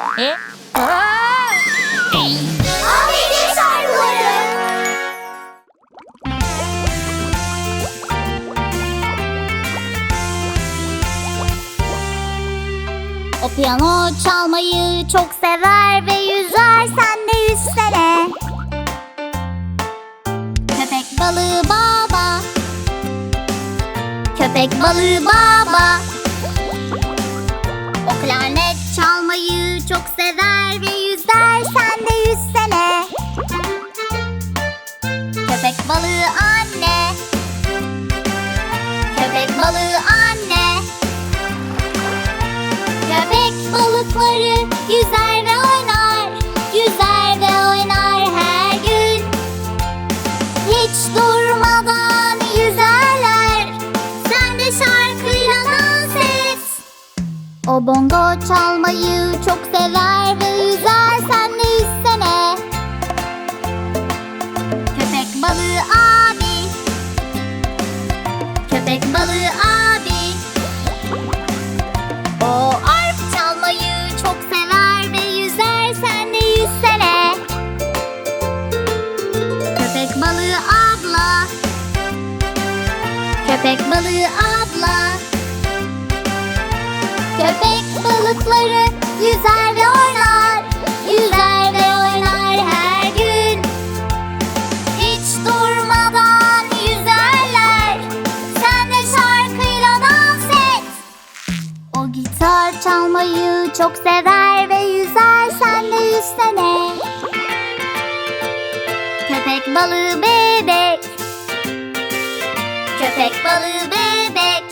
E? Aa! O piyano çalmayı çok sever ve yüzer sen de yüzsene. Köpek balığı baba. Köpek balığı baba. Köpek balığı anne. Köpek balığı anne. Köpek balıkları yüzer ve oynar. Yüzer ve oynar her gün. Hiç durmadan yüzerler. Sen de şarkıyla dans et. O bongo çalmayı çok sever ve balığı abi. O arp çok sever ve yüzer sen de yüzsene. Köpek balığı abla. Köpek balığı abla. Köpek balıkları yüzer ve oynar. Gitar çalmayı çok sever ve yüzer sen de yüzsene. Köpek balığı bebek. Köpek balığı bebek.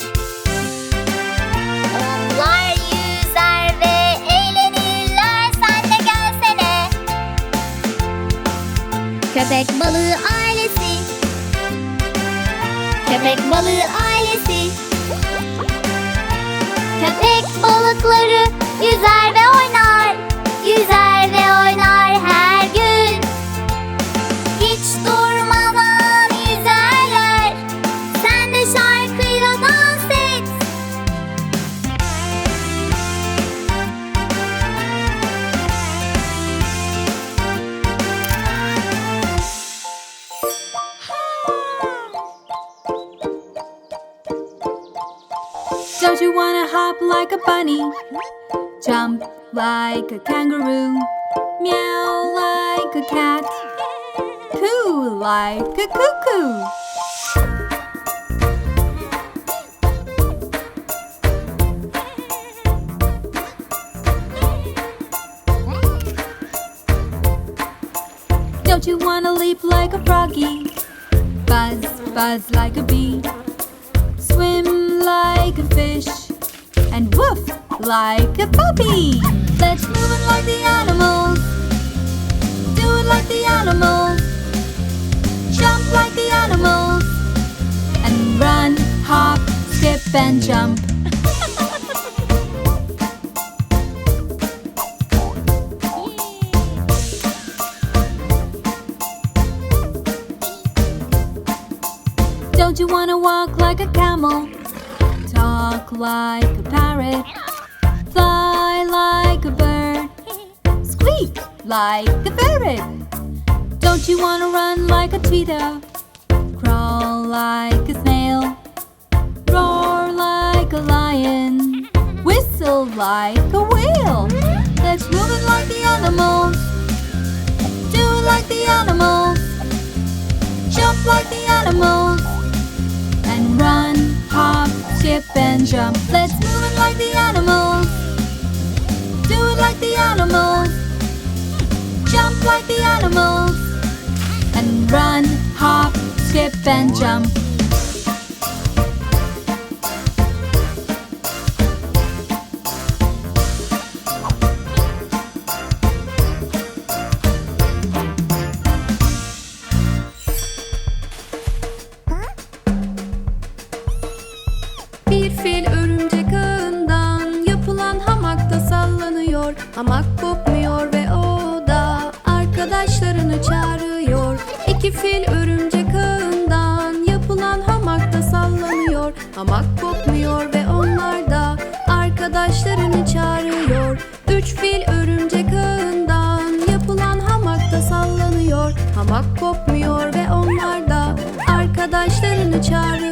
Onlar yüzer ve eğlenirler sen de gelsene. Köpek balığı ailesi. Köpek balığı ailesi. Köpek balıkları yüzer ve oynar. Yüzer ve oynar like a kangaroo? Meow like a cat? Coo like a cuckoo? Don't you wanna leap like a froggy? Buzz, buzz like a bee? Swim like a fish and woof like a puppy. Let's move it like the animals. Do it like the animals. Jump like the animals. And run, hop, skip, and jump. Don't you wanna walk like a camel? Talk like a parrot? Like a ferret? Don't you wanna run like a cheetah? Crawl like a snail? Roar like a lion? Whistle like a whale? Let's move it like the animals. Do it like the animals. Jump like the animals and run, hop, skip, and jump. Let's move it like the animals. Do it like the animals. Jump like the animals. And run, hop, skip, and jump. Charlie.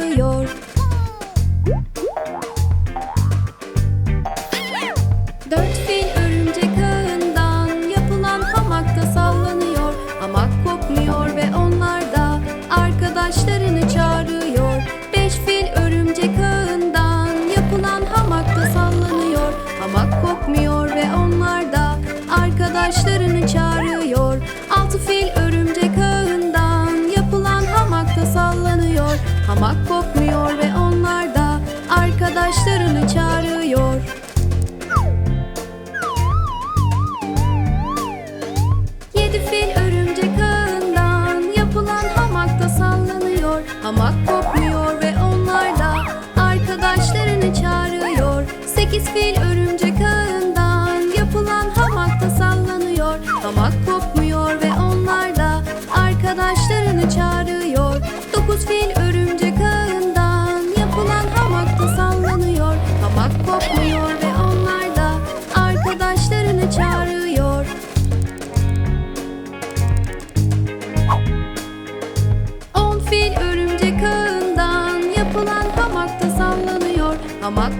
Ama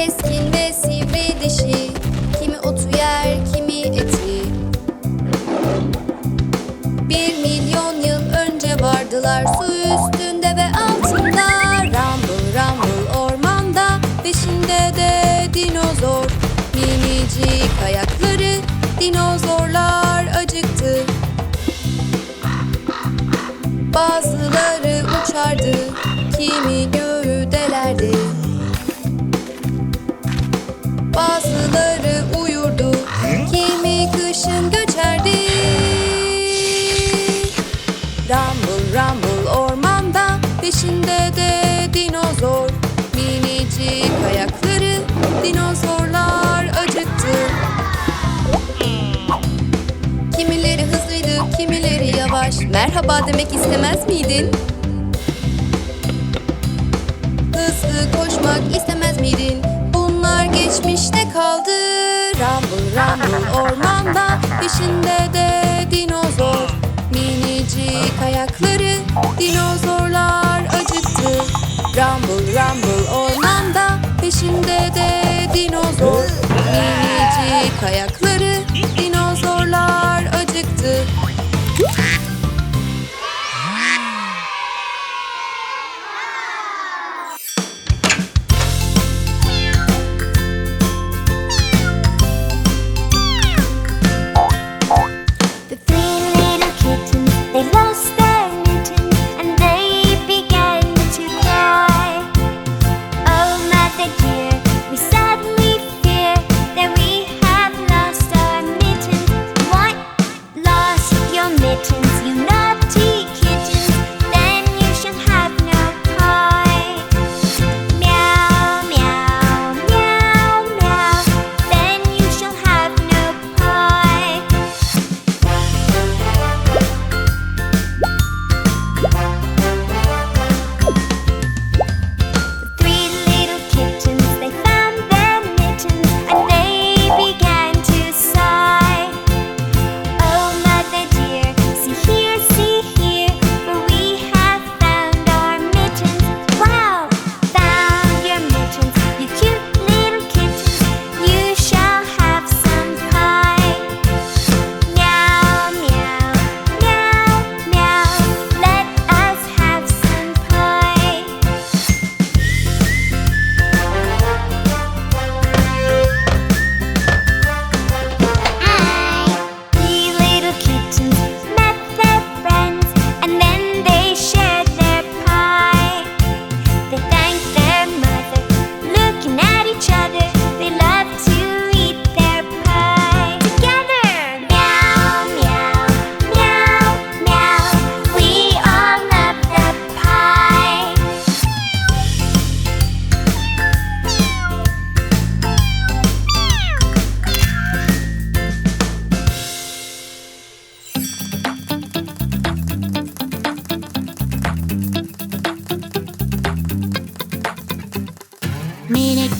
keskin ve sivri dişi. Kimi otu yer kimi eti Bir milyon yıl önce vardılar su üstünde ve altında. Rambul rambul ormanda peşinde de dinozor. Minicik ayakları dinozorlar acıktı. Bazıları uçardı Merhaba demek istemez miydin? Hızlı koşmak istemez miydin? Bunlar geçmişte kaldı. Rumble rumble ormanda peşinde de dinozor. Minicik ayakları dinozor. minute.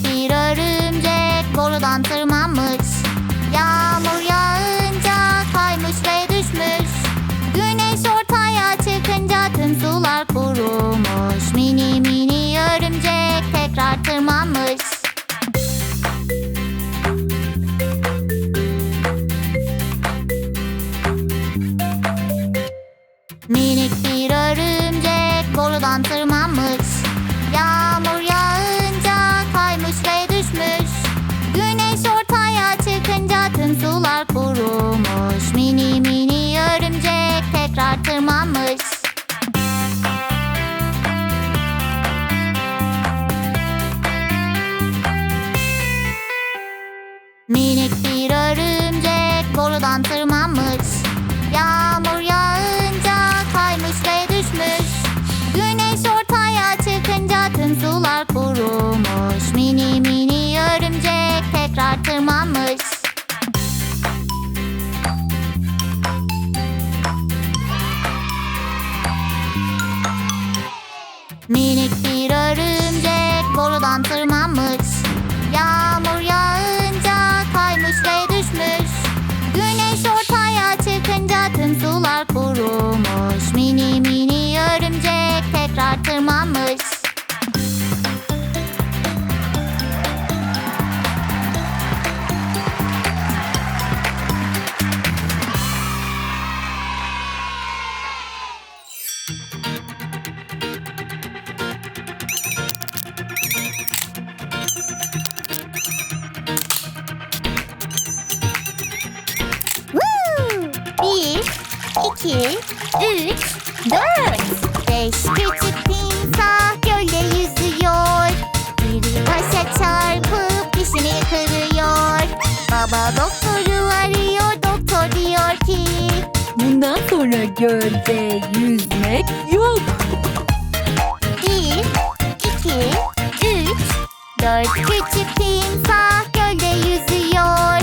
İki, üç, dört. Beş küçük timsah gölde yüzüyor. Biri taşa çarpıp dişini kırıyor. Baba doktoru arıyor, doktor diyor ki... Bundan sonra gölde yüzmek yok. Bir, iki, üç, dört küçük timsah gölde yüzüyor.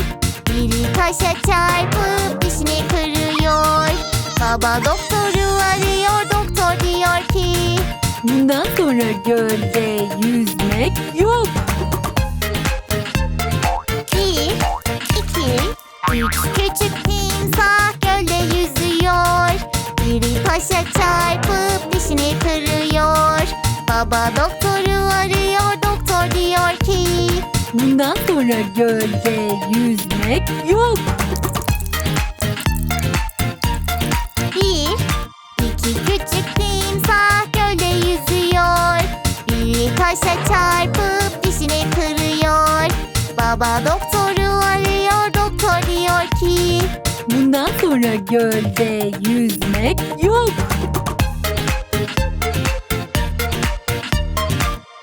Biri taşa çarpıp. Baba doktoru arıyor, doktor diyor ki... Bundan sonra gölde yüzmek yok. Bir, iki, üç küçük timsah gölde yüzüyor. Biri taşa çarpıp dişini kırıyor. Baba doktoru arıyor, doktor diyor ki... Bundan sonra gölde yüzmek yok. Baba doktoru arıyor, doktor diyor ki... Bundan sonra gölde yüzmek yok.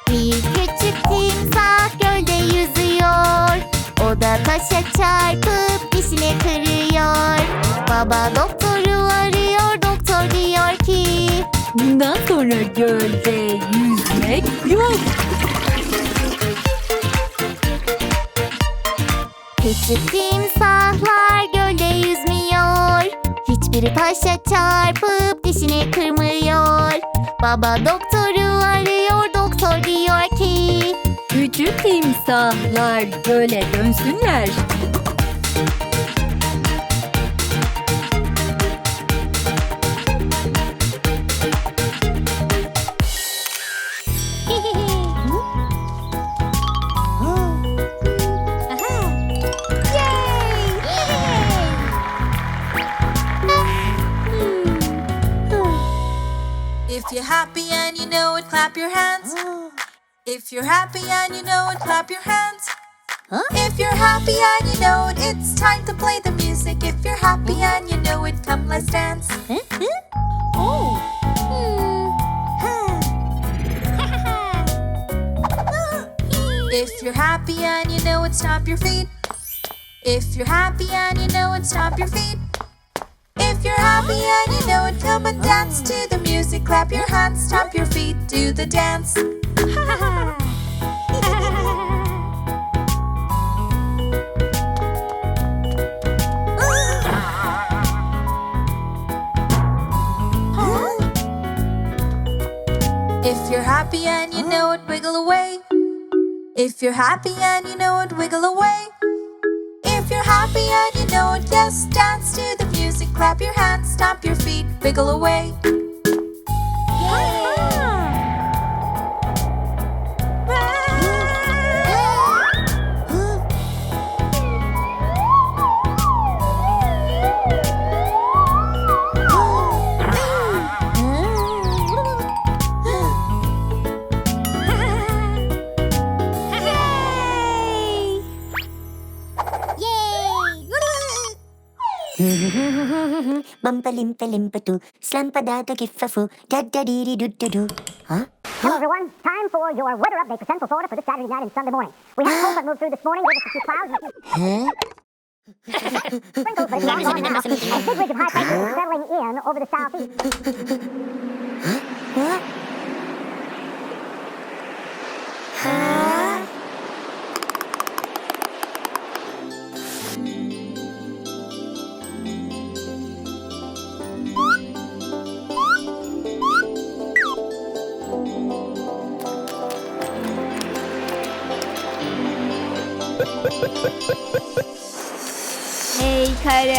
Bir küçük timsah gölde yüzüyor. O da taşa çarpıp dişini kırıyor. Baba doktoru arıyor, doktor diyor ki... Bundan sonra gölde yüzmek yok. Küçük timsahlar gölde yüzmüyor. Hiçbiri taşa çarpıp dişini kırmıyor. Baba doktoru arıyor, doktor diyor ki... Küçük timsahlar göle dönsünler. Clap your hands. If you're happy and you know it, clap your hands. If you're happy and you know it, it's time to play the music. If you're happy and you know it, come let's dance. oh. Hmm. If you're happy and you know it, stomp your feet. If you're happy and you know it, stomp your feet. Happy and you know it, come and dance to the music. Clap your hands, stomp your feet, do the dance. If you're happy and you know it, wiggle away. If you're happy and you know it, wiggle away. If you're happy and you know it, just dance to the music, clap your hands, stomp your feet, wiggle away. Bumpa limpa doo, slampa da da giffa foo, da da dee dee doo doo doo. Huh? Hello, everyone. Time for your weather update for Central Florida for this Saturday night and Sunday morning. We had a cold that moved through this morning, us a few clouds and a few sprinkles, but it's long gone now. A big ridge of high pressure is settling in over the southeast. What?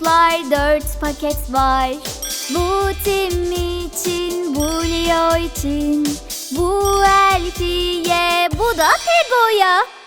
dostlar dört paket var. Bu Tim için, bu Leo için. Bu Elfiye, bu da Pego'ya